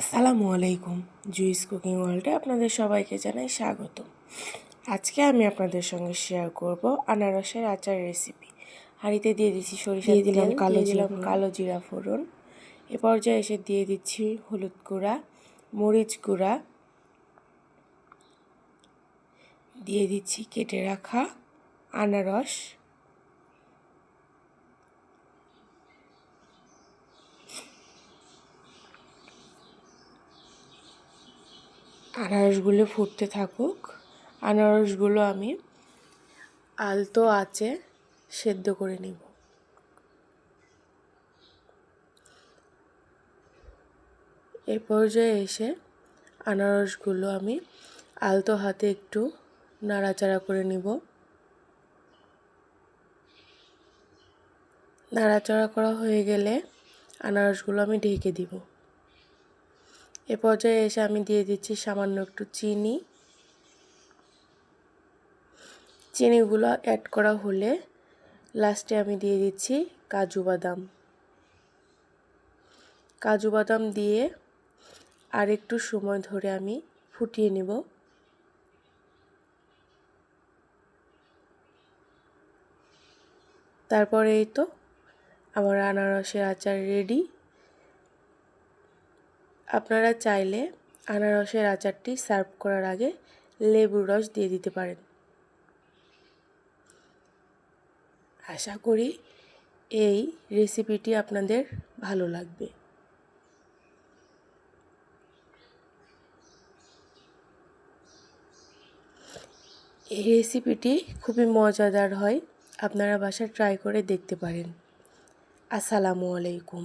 আসসালামু আলাইকুম। Juice cooking ওয়ার্ল্ডে আপনাদের সবাইকে জানাই স্বাগত। আজকে আমি আপনাদের সঙ্গে শেয়ার করব আনারসের আচার রেসিপি। হাঁড়িতে দিয়ে দিচ্ছি সরিষা দিয়ে দিলাম কালো দিলাম কালো জিরা ফোড়ন। এ পর্যায়ে এসে দিয়ে দিচ্ছি হলুদ গুঁড়া মরিচ গুঁড়া। দিয়ে দিচ্ছি কেটে রাখা আনারস। আনারসগুলো ফুটতে থাকুক। আনারসগুলো আমি আলতো আঁচে সেদ্ধ করে নিব। এ পর্যায়ে এসে আনারসগুলো আমি আলতো হাতে একটু নাড়াচাড়া করে নিব। নাড়াচাড়া করা হয়ে গেলে আনারসগুলো আমি ঢেকে দিব। এ পর্যায়ে এসে আমি দিয়ে দিচ্ছি সামান্য একটু চিনি। চিনিগুলো অ্যাড করা হলে লাস্টে আমি দিয়ে দিচ্ছি কাজু বাদাম। কাজু বাদাম দিয়ে আর একটু সময় ধরে আমি ফুটিয়ে নেব। তারপরে এই তো আমার আনারসের আচার রেডি আপনারা চাইলে আনারসের আচারটি সার্ভ করার আগে লেবুর রস দিয়ে দিতে পারেন। আশা করি এই রেসিপিটি আপনাদের ভালো লাগবে। এই রেসিপিটি খুবই মজাদার হয়, আপনারা বাসায় ট্রাই করে দেখতে পারেন। আসসালামু আলাইকুম।